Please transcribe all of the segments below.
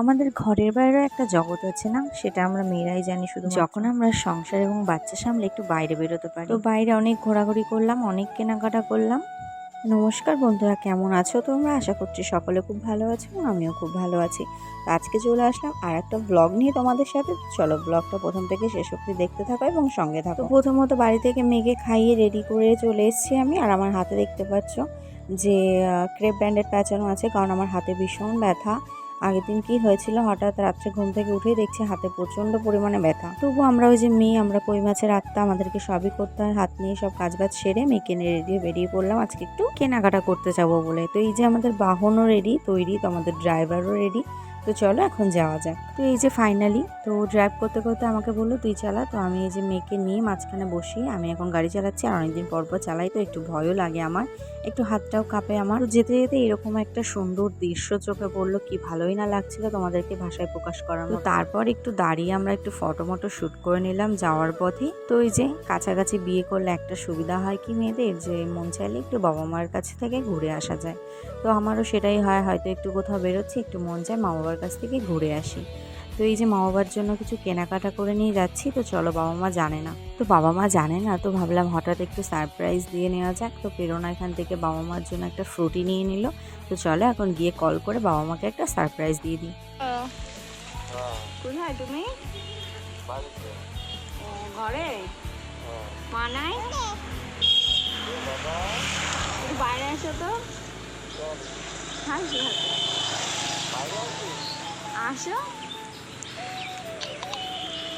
আমাদের ঘরের বাইরেও একটা জগৎ আছে না? সেটা আমরা মেয়েরাই জানি শুধু যখন আমরা সংসার এবং বাচ্চা সামলে একটু বাইরে বেরোতে পারি। তো বাইরে অনেক ঘোরাঘুরি করলাম অনেক কেনাকাটা করলাম। নমস্কার বন্ধুরা কেমন আছো তোমরা? আশা করছি সকলে খুব ভালো আছো এবং আমিও খুব ভালো আছি। আজকে চলে আসলাম আর একটা ব্লগ নিয়ে তোমাদের সাথে। চলো ব্লগটা প্রথম থেকে শেষ অব্দি দেখতে থাকো এবং সঙ্গে থাকো। প্রথমত বাড়ি থেকে মেঘে খাইয়ে রেডি করে চলে এসেছি আমি। আর আমার হাতে দেখতে পাচ্ছ যে ক্রেপ ব্যান্ডেড প্যাঁচানো আছে কারণ আমার হাতে ভীষণ ব্যথা। আগের দিন কি হয়েছিল? হঠাৎ রাত্রে ঘুম থেকে উঠে দেখছি হাতে প্রচণ্ড পরিমাণে ব্যথা। তবু আমরা ওই যে মেয়ে, আমরা কই মাছের আত্মা, আমাদেরকে সবই করতে হয়। হাত নিয়ে সব কাজ বাজ সেরে মেয়েকে নিয়ে রেডি বেরিয়ে পড়লাম। আজকে একটু কেনাকাটা করতে যাব বলে। তো এই যে আমাদের বাহনও রেডি তৈরি, তো আমাদের ড্রাইভারও রেডি তো চলো এখন যাওয়া যাক। তো এই যে ফাইনালি তো ড্রাইভ করতে করতে আমাকে বলল, তুই চালা। তো আমি এই যে মেয়েকে নিয়ে মাঝখানে বসি। আমি এখন গাড়ি চালাচ্ছি আর অনেকদিন পর পর চালাই, তো একটু ভয়ও লাগে আমার। একটু হাতটাও কাঁপে আমার। যেতে যেতে এরকম একটা সুন্দর দৃশ্য চোখে পড়ল। কি ভালোই না লাগছিল তোমাদেরকে ভাষায় প্রকাশ করার তো তারপর একটু দাঁড়িয়ে আমরা একটু ফটো মটো শ্যুট করে নিলাম যাওয়ার পথে। তো এই যে কাছাকাছি বিয়ে করলে একটা সুবিধা হয় কি মেয়েদের? যে মন চাইলে একটু বাবা মার কাছে থেকে ঘুরে আসা যায়। তো আমারও সেটাই হয়, হয়তো একটু কোথাও বেরোচ্ছি, একটু মন চায় মা বাবার কাছ থেকে ঘুরে আসি। তো এই যে মা বাবার জন্য কিছু কেনাকাটা করে নিয়ে যাচ্ছি তো চলো বাবা মা জানে না। তো বাবা মা জানে না তো ভাবলাম হঠাৎ একটু সারপ্রাইজ দিয়ে নেওয়া যাক। তো প্রেরণা এখান থেকে বাবা মার জন্য একটা ফ্রুটি নিয়ে নিল। তো চলো এখন গিয়ে কল করে বাবা মাকে একটা সারপ্রাইজ দিয়ে দিই। কোথায় তুমি? ঘরে? মা নাই? বাইরে এসো তো? হাসি হাসি আসো।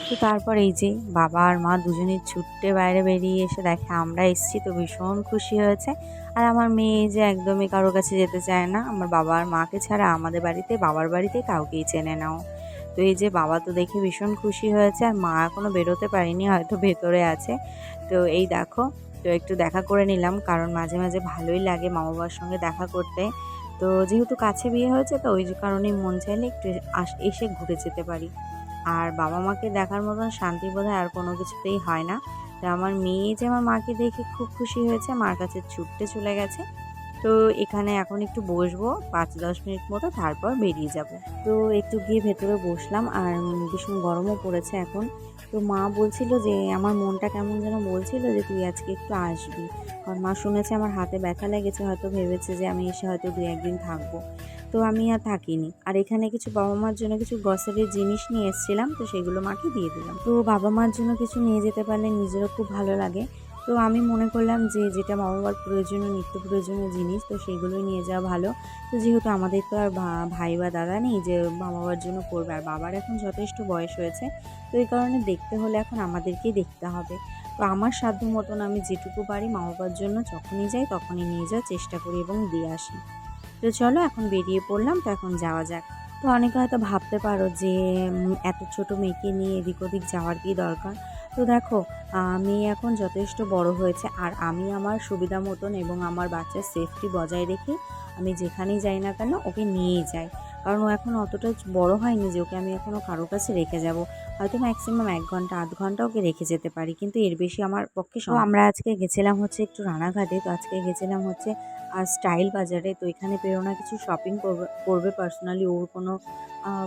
তো তারপর এই যে বাবা আর মা দুজনেই ছুট্টে বাইরে বেরিয়ে এসে দেখে আমরা এসেছি, তো ভীষণ খুশি হয়েছে। আর আমার মেয়ে যে একদমই কারোর কাছে যেতে চায় না, আমার বাবা আর মাকে ছাড়া আমাদের বাড়িতে, বাবার বাড়িতে কাউকেই চেনে নাও। তো এই যে বাবা তো দেখে ভীষণ খুশি হয়েছে, আর মা এখনও বেরোতে পারেনি, হয়তো ভেতরে আছে। তো এই দেখো, তো একটু দেখা করে নিলাম, কারণ মাঝে মাঝে ভালোই লাগে মা বাবার সঙ্গে দেখা করতে। তো যেহেতু কাছে বিয়ে হয়েছে, তো ওই কারণে মন চাইলে একটু এসে ঘুরে যেতে পারি। আর বাবা মাকে দেখার মতন শান্তি বোধহয় আর কোনো কিছুতেই হয় না। তো আমার মেয়ে যে আমার মাকে দেখে খুব খুশি হয়েছে, মার কাছে ছুটতে চলে গেছে। তো এখানে এখন একটু বসবো, পাঁচ দশ মিনিট মতো তারপর বেরিয়ে যাব। তো একটু গিয়ে ভেতরে বসলাম আর ভীষণ গরমও পড়েছে এখন। তো মা বলছিল যে, আমার মনটা কেমন যেন বলছিল যে, তুই আজকে একটু আসবি। কারণ মা শুনেছে আমার হাতে ব্যথা লেগেছে, হয়তো ভেবেছে যে, আমি এসে হয়তো দু একদিন থাকব। তো আমি আর থাকিনি। আর এখানে কিছু বাবা মার জন্য কিছু গ্রসারির জিনিস নিয়ে এসেছিলাম, তো সেগুলো মাকে দিয়ে দিলাম। তো বাবা মার জন্য কিছু নিয়ে যেতে পারলে নিজেরও খুব ভালো লাগে। তো আমি মনে করলাম যে যেটা মা বাবার প্রয়োজনীয়, নিত্য প্রয়োজনীয় জিনিস, তো সেগুলোই নিয়ে যাওয়া ভালো। তো যেহেতু আমাদের তো আর ভাই বা দাদা নেই, যে মা বাবার জন্য করবে। আর বাবার এখন যথেষ্ট বয়স হয়েছে, তো এই কারণে দেখতে হলে এখন আমাদেরকেই দেখতে হবে। তো আমার সাধ্য মতন আমি যেটুকু পারি মা বাবার জন্য যখনই যাই তখনই নিয়ে যাওয়ার চেষ্টা করি এবং দিয়ে আসি। তো চলো এখন বেরিয়ে পড়লাম, তো এখন যাওয়া যাক। তো অনেকে হয়তো ভাবতে পারো যে এত ছোট মেয়েকে নিয়ে এদিক ওদিক যাওয়ার কি দরকার? তো দেখো মেয়ে এখন যথেষ্ট বড় হয়েছে আর আমি আমার সুবিধা মতন এবং আমার বাচ্চার সেফটি বজায় রেখে আমি যেখানেই যাই না কেন ওকে নিয়েই যাই। কারণ ও এখন অতটা বড় হয়নি যে ওকে আমি এখনও কারোর কাছে রেখে যাব। হয়তো ম্যাক্সিমাম এক ঘণ্টা আধ ঘণ্টা ওকে রেখে যেতে পারি। কিন্তু এর বেশি আমার পক্ষে সব আমরা আজকে গেছিলাম হচ্ছে একটু রানাঘাটে। তো আজকে গেছিলাম হচ্ছে আর স্টাইল বাজারে। তো এখানে প্রেরণা কিছু শপিং করবে করবে পার্সোনালি ওর কোনো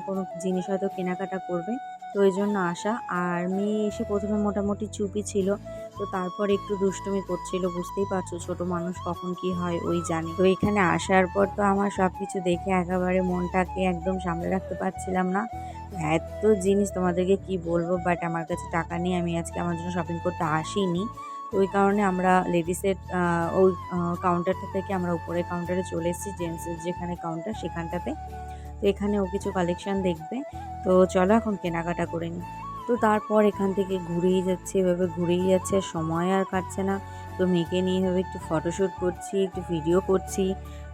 কোনো জিনিস হয়তো কেনাকাটা করবে। তো ওই জন্য আসা। আর মেয়ে এসে প্রথমে মোটামুটি চুপি ছিল। তো তারপর একটু দুষ্টুমি করছিল, বুঝতেই পারছ ছোট মানুষ কখন কি হয়, ওই জানি। তো এখানে আসার পর তো আমার সব কিছু দেখে একেবারে মনটাকে একদম সামলে রাখতে পারছিলাম না। এত জিনিস তোমাদেরকে কি বলব বাট আমার কাছে টাকা নেই, আমি আজকে আমার জন্য শপিং করতে আসিনি। তো ওই কারণে আমরা লেডিসের ওই কাউন্টারটা থেকে আমরা উপরে কাউন্টারে চলে এসেছি জেন্টসের যেখানে কাউন্টার সেখানটাতে। তো এখানে ও কিছু কালেকশন দেখবে। তো চলো এখন কেনাকাটা করে নিই তো তারপর এখান থেকে ঘুরেই যাচ্ছে, এভাবে ঘুরেই যাচ্ছে সময় আর কাটছে না। তো মেয়েকে নিয়ে এভাবে একটু ফটোশ্যুট করছি, একটু ভিডিও করছি।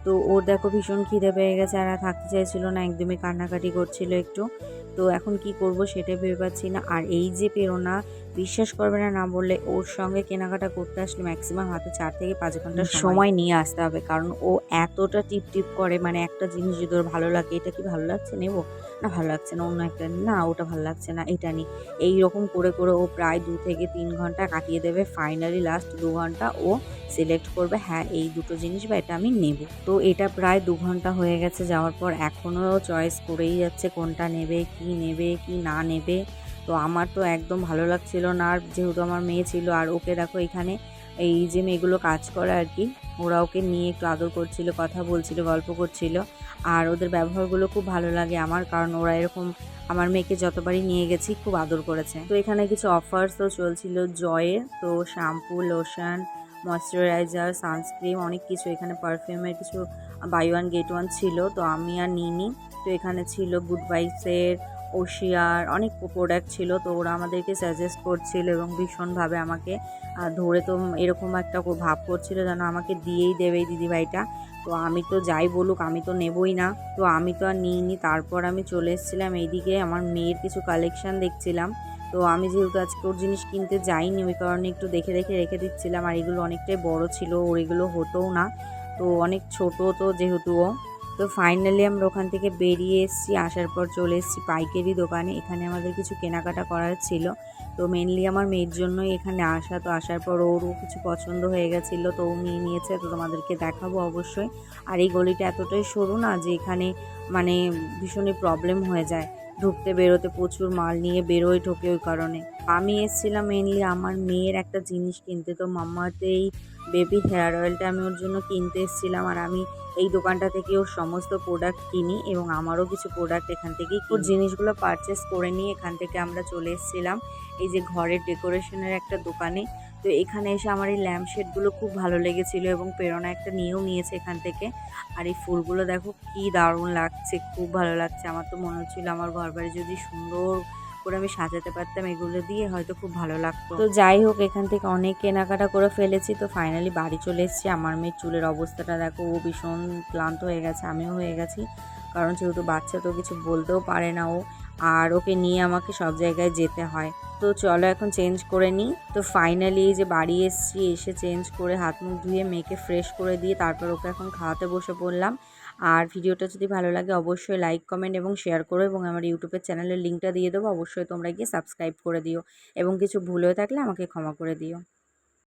তো ওর দেখো ভীষণ খিদে পেয়ে গেছে আর থাকতে চাইছিল না একদমই কান্নাকাটি করছিল একটু। তো এখন কি করব সেটা ভেবে পাচ্ছি না। আর এই যে প্রেরণা বিশ্বাস করবে না না বললে ওর সঙ্গে কেনাকাটা করতে আসলে ম্যাক্সিমাম হাতে চার থেকে পাঁচ ঘণ্টা সময় নিয়ে আসতে হবে। কারণ ও এতটা টিপ টিপ করে মানে একটা জিনিস যদি ওর ভালো লাগে এটা কি ভালো লাগছে? নেব? না ভালো লাগছে না অন্য একটা নি, না ওটা ভালো লাগছে না এটা নি। এই রকম করে করে ও প্রায় দু থেকে তিন ঘণ্টা কাটিয়ে দেবে। ফাইনালি লাস্ট দু ঘণ্টা ও সিলেক্ট করবে হ্যাঁ এই দুটো জিনিস বা এটা আমি নেব। তো তো এটা প্রায় দু ঘণ্টা হয়ে গেছে যাওয়ার পর এখনও চয়েস করেই যাচ্ছে কোনটা নেবে, কি নেবে, কি না নেবে। তো আমার তো একদম ভালো লাগছিল না, আর যেহেতু আমার মেয়ে ছিল আর ওকে দেখো এখানে এই যে মেয়েগুলো কাজ করে আর কি, ওরা ওকে নিয়ে একটু আদর করছিল, কথা বলছিল, গল্প করছিল। আর ওদের ব্যবহারগুলো খুব ভালো লাগে আমার, কারণ ওরা এরকম আমার মেয়েকে যতবারই নিয়ে গেছি খুব আদর করেছে। তো এখানে কিছু অফার্সও চলছিল জয়ের তো শ্যাম্পু লোশন ময়শ্চারাইজার সানস্ক্রিন অনেক কিছু। এখানে পারফিউমের কিছু বাই ওয়ান গেট ওয়ান ছিল, তো আমি আর নিইনি। তো এখানে ছিল গুড ভাইসের ওশিয়ার অনেক প্রোডাক্ট ছিল, তো ওরা আমাদেরকে সাজেস্ট করছিল এবং ভীষণভাবে আমাকে ধরে তো এরকম একটা ভাব করছিল যেন আমাকে দিয়েই দেবে এই দিদিভাইটা। তো আমি তো যাই বলুক, আমি তো নেবই না। তো আমি তো আর নিইনি, তারপর আমি চলে এসেছিলাম এইদিকে। আমার মেয়ের কিছু কালেকশন দেখছিলাম। তো আমি যেহেতু আজকে ওর জিনিস কিনতে যাইনি, ওই কারণে একটু দেখে দেখে রেখে দিচ্ছিলাম। আর এগুলো অনেকটাই বড় ছিল, ওর এগুলো হতোও না। তো অনেক ছোট তো যেহেতু ও। তো ফাইনালি আমরা ওখান থেকে বেরিয়ে এসেছি, আসার পর চলে এসেছি পাইকারি দোকানে। এখানে আমাদের কিছু কেনাকাটা করার ছিল। তো মেনলি আমার মেয়ের জন্যই এখানে আসা। তো আসার পর ওরও কিছু পছন্দ হয়ে গেছিল, তো ও নিয়ে নিয়েছে, তো তোমাদেরকে দেখাবো অবশ্যই। আর এই গলিটা এতটাই সরু না যে এখানে মানে ভীষণই প্রবলেম হয়ে যায়। ঢুকতে বেরোতে প্রচুর মাল নিয়ে বেরোয় ঢোকে ওই কারণে। আমি এসেছিলাম মেনলি আমার মেয়ের একটা জিনিস কিনতে, তো মাম্মাতে এই বেবি হেয়ার অয়েলটা আমি ওর জন্য কিনতে এসেছিলাম আর আমি এই দোকানটা থেকে ওর সমস্ত প্রোডাক্ট কিনি এবং আমারও কিছু প্রোডাক্ট এখান থেকেই ওর জিনিসগুলো পারচেস করে নিয়ে এখান থেকে আমরা চলে এসেছিলাম। এই যে ঘরের ডেকোরেশনের একটা দোকানে। তো এখানে এসে আমার এই ল্যাম্প শেডগুলো খুব ভালো লেগেছিলো এবং প্রেরণা একটা নিয়েও নিয়েছে এখান থেকে। আর এই ফুলগুলো দেখো কি দারুণ লাগছে, খুব ভালো লাগছে। আমার তো মনে হচ্ছিল আমার ঘর বাড়ি যদি সুন্দর করে আমি সাজাতে পারতাম এগুলো দিয়ে, হয়তো খুব ভালো লাগতো। তো যাই হোক, এখান থেকে অনেক কেনাকাটা করে ফেলেছি। তো ফাইনালি বাড়ি চলে এসেছি। আমার মেয়ের চুলের অবস্থাটা দেখো, ও ভীষণ ক্লান্ত হয়ে গেছে, আমিও হয়ে গেছি। কারণ যেহেতু বাচ্চা তো কিছু বলতেও পারে না ও। আর ওকে নিয়ে আমাকে সব জায়গায় যেতে হয়। তো চলো এখন চেঞ্জ করে নিই। তো ফাইনালি যে বাড়ি এসেছি, এসে চেঞ্জ করে হাত মুখ ধুয়ে মেয়েকে ফ্রেশ করে দিয়ে তারপর ওকে এখন খাওয়াতে বসে পড়লাম। আর ভিডিওটা যদি ভালো লাগে অবশ্যই লাইক কমেন্ট এবং শেয়ার করো এবং আমার ইউটিউবের চ্যানেলের লিঙ্কটা দিয়ে দেবো। অবশ্যই তোমরা গিয়ে সাবস্ক্রাইব করে দিও। এবং কিছু ভুল হয়ে থাকলে আমাকে ক্ষমা করে দিও।